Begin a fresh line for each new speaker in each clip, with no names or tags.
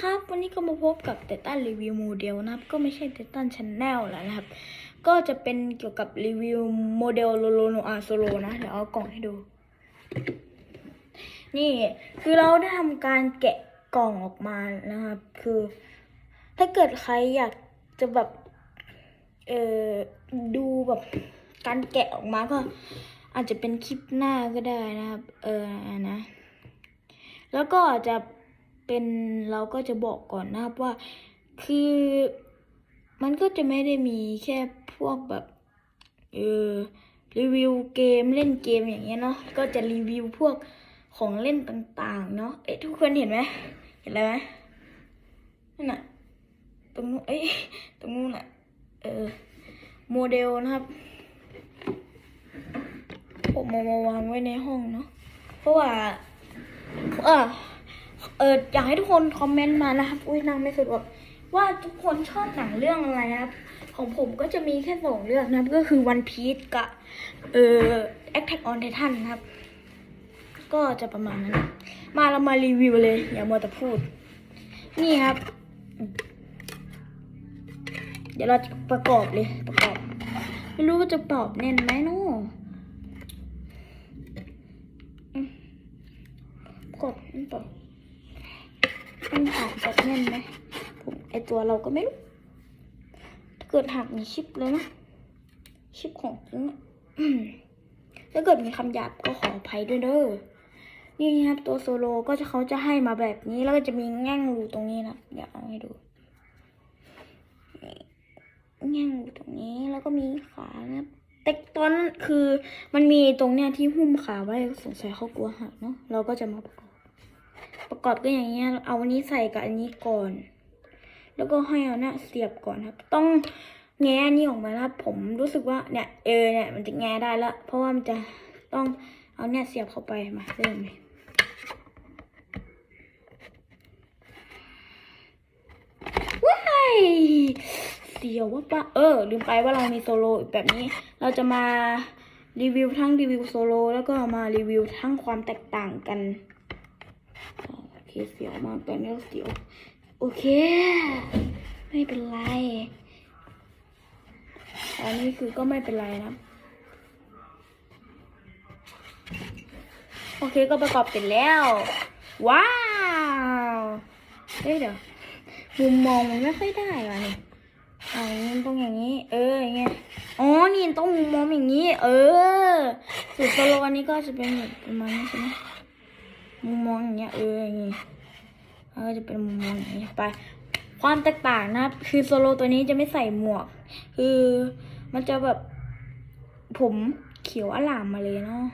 ครับ วันนี้ก็มาพบกับเตตันรีวิวโมเดลนะครับ ก็ไม่ใช่เตตันช n แนลแล้วนะครับ ก็จะเป็นเกี่ยวกับรีวิวโมเดลโลโลโนอาโซโลนะ เดี๋ยวเอากล่องให้ดู นี่คือเราได้ทำการแกะกล่องออกมานะครับ คือ ถ้าเกิดใครอยากจะแบบ เออดูแบบการแกะออกมาก็ อาจจะเป็นคลิปหน้าก็ได้นะครับ เออนะ แล้วก็จะ เป็นเราก็จะบอกก่อนนะครับว่า คือมันก็จะไม่ได้มีแค่พวกแบบเออรีวิวเกมเล่นเกมอย่างเงี้ยเนาะก็จะรีวิวพวกของเล่นต่างๆเนาะเอ๊ะทุกคนเห็นไหมเห็นอะไรไหมนั่นน่ะตรงนู้นเอ้ยตรงนู้นน่ะเออโมเดลนะครับผมมาวางไว้ในห้องเนาะเพราะว่าเออ เอออยากให้ทุกคนคอมเมนต์มานะครับ อุ้ยนางไม่สะดวกว่าทุกคนชอบหนังเรื่องอะไรนะครับ ของผมก็จะมีแค่สองเรื่องนะก็คือ One Piece กับเอ่อ Attack on Titan นครับ ก็จะประมาณนั้น มาเรามารีวิวเลย อย่ามัวแต่พูด นี่ครับ เดี๋ยวเราจะประกอบเลยประกอบ ไม่รู้ว่าจะประกอบแน่นไหมเนาะ กดมันต่อมันหักแบบแน่นไหมผมไอ ตัวเราก็ไม่รู้ถ้าเกิดหักมีชิปเลยนะชิปของจริงถ้าเกิดมีคำหยาบก็ขออภัยด้วยเด้อนี่ครับตัวโซโลก็จะเขาจะให้มาแบบนี้แล้วก็จะมีแง่งรูตรงนี้นะเดี๋ยวเอาให้ดูแง่งรูตรงนี้แล้วก็มีขานะครับแต่ตอนคือมันมีตรงเนี้ยที่หุ้มขาไว้สงสัยเขากลัวหักเนาะเราก็จะมาประกอบประกอบก็อย่างเงี้ยเอาอันนี้ใส่กับอันนี้ก่อน แล้วก็ให้เอาเนี่ยเสียบก่อนครับ ต้องแง้อันนี้ออกมาครับ ผมรู้สึกว่าเนี่ยเออเนี่ยมันจะแง้ได้แล้วเพราะว่ามันจะต้องเอาเนี่ยเสียบเข้าไปมาเริ่มเลยว้ายเสียวว่าปะเออ ลืมไปว่าเรามีโซโลอีกแบบนี้ เราจะมารีวิวทั้งรีวิวโซโลแล้วก็มารีวิวทั้งความแตกต่างกันโอเคเสียวมากตอนนี้เสียว โอเค ไม่เป็นไร อันนี้คือก็ไม่เป็นไรนะ โอเคก็ประกอบเสร็จแล้ว ว้าวเฮ้ยเดี๋ยวมุมมองมันไม่ค่อยได้ว่ะนี่อ๋อมันต้องอย่างนี้ เอออย่างเงี้ยอ๋อ นี่ต้องมุมมองอย่างนี้ เออสูตรโซโลอันนี้ก็จะเป็นแบบประมาณนี้ใช่ไหมมุมมองอย่างเงี้ย เอออย่างเงี้แล้ว ก็จะเป็นมุมมองนี้ไป ความแตกต่างนะคือโซโลตัวนี้จะไม่ใส่หมวก คือมันจะแบบผมเขียวอลามมาเลยเนาะ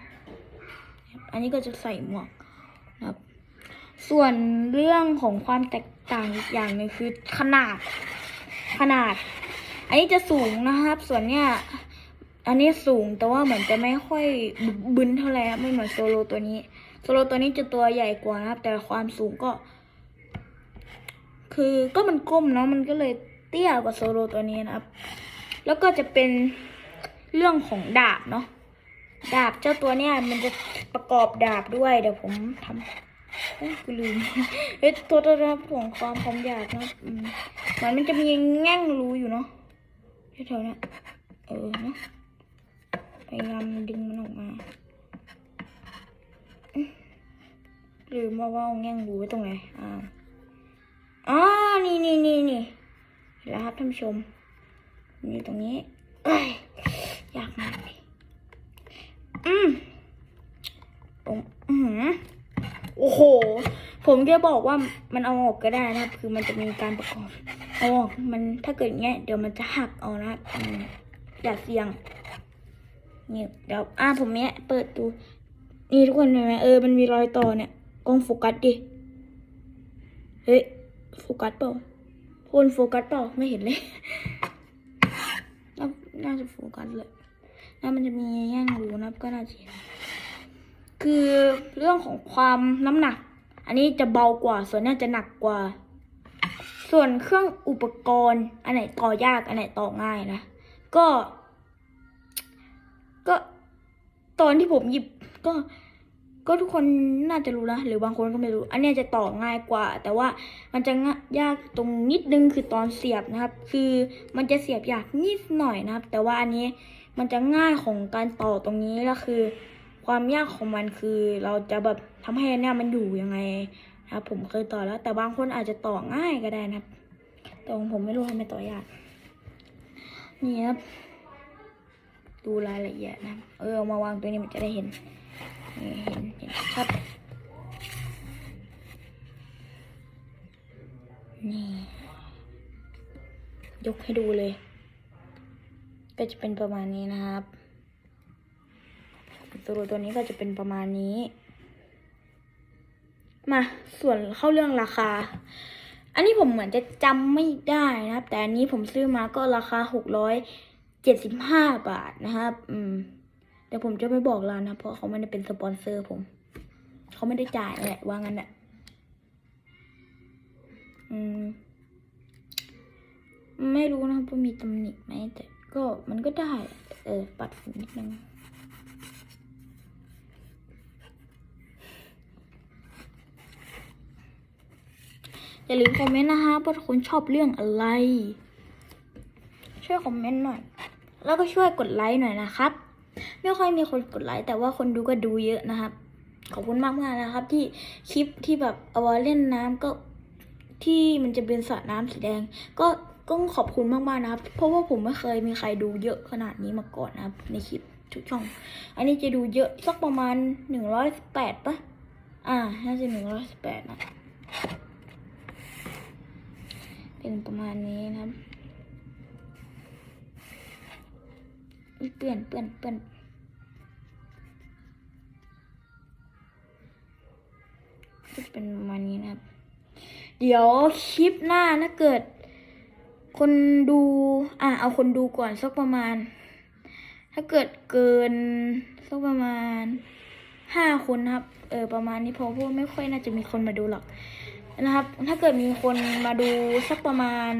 อันนี้ก็จะใส่หมวกนะครับ ส่วนเรื่องของความแตกต่างอีกอย่างหนึ่งคือขนาดขนาด อันนี้จะสูงนะครับ ส่วนเนี้ยอันนี้สูงแต่ว่าเหมือนจะไม่ค่อยบึ้นเท่าไหร่ไม่เหมือนโซโลตัวนี้ โซโลตัวนี้จะตัวใหญ่กว่านะครับ แต่ความสูงก็ คือก็มันก้มเนาะมันก็เลยเตี้ยกว่าโซโลตัวนี้นะครับ แล้วก็จะเป็นเรื่องของดาบเนาะดาบเจ้าตัวเนี้ยมันจะประกอบดาบด้วยเดี๋ยวผมทำเอ้กูลืมเฮ้ยตัวตัวตัวของความความหยาบนะครับอืมเหมือนมันจะมีแง่งรูอยู่เนาะแถวๆเนี้ยเออเนาะพยายามดึงมันออกมาลืมว่าว่าเอาแง่งรูไว้ตรงไหนอ่า อ๋อ นี่นี่นี่นี่เห็นแล้วครับท่านผู้ชม นี่ตรงนี้อยากมากเลยอืมตรงอือหือโอ้โห ผมจะบอกว่ามันเอาออกก็ได้นะครับ คือมันจะมีการประกอบ เอาออกมันถ้าเกิดอย่างเงี้ยเดี๋ยวมันจะหักเอานะครับอืมอย่าเสี่ยงนี่เดี๋ยวอ่าผมเนี้ยเปิดดู นี่ทุกคนเห็นไหมเออมันมีรอยต่อเนี่ยกล้องโฟกัสดิ เฮ้ย โฟกัสเปล่าพลโฟกัสเปล่าไม่เห็นเลยน่าน่าจะโฟกัสเลยน่ามันจะมีแง่งรูนะครับก็น่าจะเห็นคือเรื่องของความน้ำหนัก อันนี้จะเบากว่า ส่วนเนี้ยจะหนักกว่า ส่วนเครื่องอุปกรณ์ อันไหนต่อยาก อันไหนต่อง่ายนะ ก็ ก็ตอนที่ผมหยิบก็ ก็ทุกคนน่าจะรู้นะหรือบางคนก็ไม่รู้ อันนี้จะต่อง่ายกว่า แต่ว่ามันจะง่ายยากตรงนิดนึงคือตอนเสียบนะครับ คือมันจะเสียบยากนิดหน่อยนะครับ แต่ว่าอันนี้มันจะง่ายของการต่อตรงนี้แล้วคือ ความยากของมันคือ เราจะแบบทำให้เนี่ยมันอยู่ยังไงนะครับ ผมเคยต่อแล้ว แต่บางคนอาจจะต่อง่ายก็ได้นะครับ แต่ของผมไม่รู้ทำไมต่อยากนี่ครับดูรายละเอียดนะ เออเอามาวางตัวนี้มันจะได้เห็น เห็นเห็นชัดนี่ ยกให้ดูเลย ก็จะเป็นประมาณนี้นะครับ ตัวตัวนี้ก็จะเป็นประมาณนี้ มาส่วนเข้าเรื่องราคา อันนี้ผมเหมือนจะจำไม่ได้นะครับ แต่อันนี้ผมซื้อมาก็ราคาหกร้อยเจ็ดสิบห้าบาทนะครับ อืม แต่ผมจะไม่บอกร้านนะ เพราะเขาไม่ได้เป็นสปอนเซอร์ผม เขาไม่ได้จ่ายแหละว่างั้นแหละอืม ไม่รู้นะว่ามีตำหนิไหมแต่ก็มันก็ได้ เออ ปัดฝุ่นนิดนึงอย่าลืมคอมเมนต์นะคะว่าคุณชอบเรื่องอะไร ช่วยคอมเมนต์หน่อย แล้วก็ช่วยกดไลค์หน่อยนะครับ ไม่ค่อยมีคนกดไลค์แต่ว่าคนดูก็ดูเยอะนะครับ ขอบคุณมากมากนะครับ ที่คลิปที่แบบเอาไว้เล่นน้ำก็ที่มันจะเป็นสระน้ำสีแดง ก็ก็ขอบคุณมากๆนะครับ เพราะว่าผมไม่เคยมีใครดูเยอะขนาดนี้มาก่อนนะครับ ในคลิปทุกช่อง อันนี้จะดูเยอะสักประมาณหนึ่งร้อยแปดปะอ่าน่าจะหนึ่งร้อยแปดนะเป็นประมาณนี้นะครับเปื่อนเปื่อนเปื่อน เป็นประมาณนี้นะครับ เดี๋ยวคลิปหน้าถ้าเกิด คนดูอะเอาคนดูก่อนสักประมาณ ถ้าเกิดเกินสักประมาณห้าคนนะครับ เออประมาณนี้พอเพราะว่าไม่ค่อยน่าจะมีคนมาดูหรอกนะครับ ถ้าเกิดมีคนมาดูสักประมาณ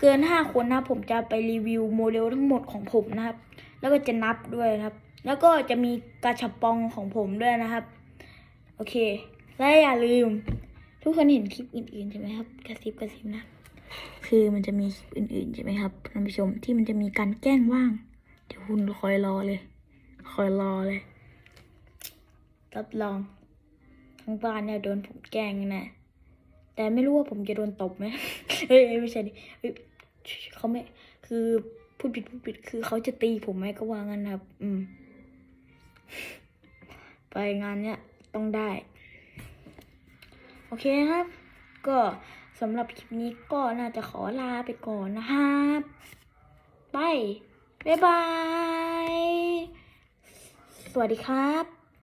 เกินห้าคนนะครับผมจะไปรีวิวโมเดลทั้งหมดของผมนะครับ แล้วก็จะนับด้วยนะครับ แล้วก็จะมีกระชับปองของผมด้วยนะครับ โอเค และอย่าลืม ทุกคนเห็นคลิปอื่นๆใช่ไหมครับ กระซิบกระซิบนะ คือมันจะมีคลิปอื่นๆใช่ไหมครับท่านผู้ชมที่มันจะมีการแกล้งว่าง เดี๋ยวคุณคอยรอเลย คอยรอเลยรับรองทั้งบ้านเนี่ยโดนผมแกล้งแน่แต่ไม่รู้ว่าผมจะโดนตบไหมเฮ้ยไม่ใช่ดิเขาไม่คือพูดผิดพูดผิดคือเขาจะตีผมไหมก็ว่างั้นครับ อืม ไปงานเนี้ยต้องได้ โอเคครับ ก็สำหรับคลิปนี้ก็น่าจะขอลาไปก่อนนะครับไปบ๊ายบาย สวัสดีครับ